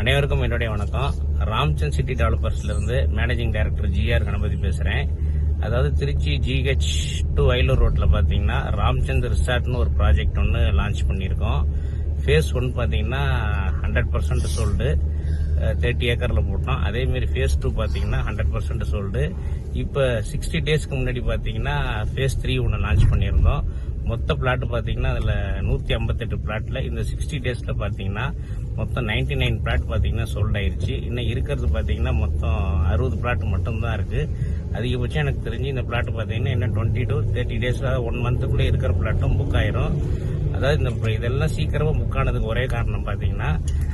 அனைவருக்கும் என்னுடைய வணக்கம். ராம்சந்த் சிட்டி டெவலப்பர்ஸ்ல இருந்து மேனேஜிங் டைரக்டர் ஜிஆர் கணபதி பேசுறேன். அதாவது திருச்சி ஜிஹெச் டு வயலூர் ரோட்ல பாத்தீங்கன்னா ராம்சந்த் ரிசார்ட்னு ஒரு ப்ராஜெக்ட் ஒன்று லான்ச் பண்ணியிருக்கோம். ஃபேஸ் ஒன் பாத்தீங்கன்னா ஹண்ட்ரட் பர்சன்ட் சோல்டு தேர்ட்டி ஏக்கரில் போட்டோம். அதேமாரி ஃபேஸ் டூ பார்த்தீங்கன்னா ஹண்ட்ரட் பர்சன்ட் சோல்டு இப்போ சிக்ஸ்டி டேஸ்க்கு முன்னாடி பார்த்தீங்கன்னா ஃபேஸ் த்ரீ ஒன்று லான்ச் பண்ணியிருந்தோம். மொத்த பிளாட் பார்த்தீங்கன்னா அதில் நூற்றி ஐம்பத்தெட்டு பிளாட்டில் இந்த சிக்ஸ்டி டேஸில் பார்த்தீங்கன்னா மொத்தம் 99 நைன் பிளாட் பார்த்தீங்கன்னா சோல்ட் ஆயிடுச்சு இன்னும் இருக்கிறது பார்த்தீங்கன்னா மொத்தம் அறுபது பிளாட் மட்டும்தான் இருக்குது அதிகபட்சம் எனக்கு தெரிஞ்சு இந்த பிளாட் பார்த்தீங்கன்னா என்ன twenty to thirty days one மந்த்துக்குள்ளே இருக்கிற பிளாட்டும் புக் ஆயிரும். அதாவது இந்த இதெல்லாம் சீக்கிரமாக புக் ஆனதுக்கு ஒரே காரணம் பார்த்தீங்கன்னா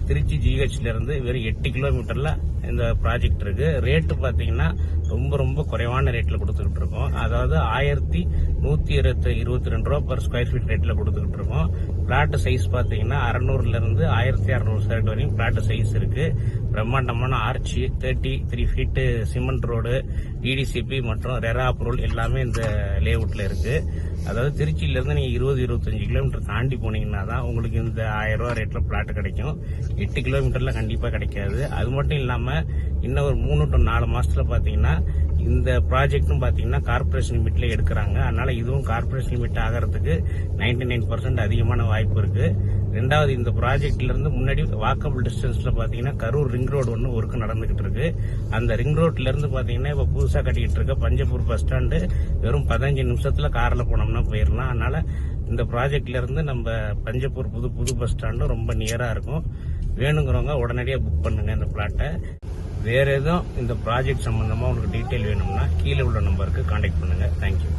திருச்சி ஜிஹெச்லேருந்து வெறும் எட்டு கிலோமீட்டரில் இந்த ப்ராஜெக்ட் இருக்குது ரேட்டு பார்த்தீங்கன்னா ரொம்ப ரொம்ப குறைவான ரேட்டில் கொடுத்துக்கிட்டு இருக்கோம். அதாவது ஆயிரத்தி நூற்றி இருபத்தி இருபத்தி ரெண்டு ரூபா பர் ஸ்கொயர் ஃபீட் ரேட்டில் கொடுத்துக்கிட்டு இருக்கோம். பிளாட் சைஸ் பார்த்தீங்கன்னா அறநூறுலேருந்து ஆயிரத்தி அறநூறு ஸ்கொயர் வரையும் பிளாட்டு சைஸ் இருக்குது பிரம்மாண்டமான arch thirty three feet cement road DTCP மற்றும் ரெரா அப்ரூவல் எல்லாமே இந்த லேஅவுட்டில் இருக்குது அதாவது திருச்சியிலேருந்து நீங்கள் இருபது இருபத்தஞ்சு கிலோமீட்டர் தாண்டி போனீங்கன்னா தான் உங்களுக்கு இந்த ஆயிரம் ரூபா ரேட்டில் பிளாட் கிடைக்கும். எட்டு கிலோமீட்டரில் கண்டிப்பாக கிடைக்காது. அது மட்டும் இல்லாமல் இன்னும் ஒரு மூணு டு நாலு மாதத்தில் பார்த்தீங்கன்னா இந்த ப்ராஜெக்ட்டும் பார்த்தீங்கன்னா கார்பரேஷன் லிமிட்டில் எடுக்கிறாங்க. அதனால் இதுவும் கார்பரேஷன் லிமிட் ஆகிறதுக்கு 99% நைன் பர்சன்ட் அதிகமான வாய்ப்பு இருக்குது ரெண்டாவது இந்த ப்ராஜெக்ட்ல இருந்து முன்னாடி வாக்கபிள் டிஸ்டன்ஸ்ல பாத்தீங்கன்னா கரூர் ரிங் ரோடு ஒன்று ஒர்க் நடந்துகிட்டு இருக்கு. அந்த ரிங் ரோட்ல இருந்து பாத்தீங்கன்னா இப்ப புதுசா கட்டிக்கிட்டு இருக்க பஞ்சப்பூர் பஸ் ஸ்டாண்டு வெறும் பதினஞ்சு நிமிஷத்துல கார்ல போனோம்னா போயிடலாம் அதனால இந்த ப்ராஜெக்ட்ல இருந்து நம்ம பஞ்சப்பூர் புது புது பஸ் ஸ்டாண்டும் ரொம்ப நியரா இருக்கும். வேணுங்கிறவங்க உடனடியாக புக் பண்ணுங்க இந்த பிளாட்டை வேற எதுவும் இந்த ப்ராஜெக்ட் சம்பந்தமா உங்களுக்கு டீட்டெயில் வேணும்னா கீழே உள்ள நம்பருக்கு கான்டாக்ட் பண்ணுங்க. தேங்க்யூ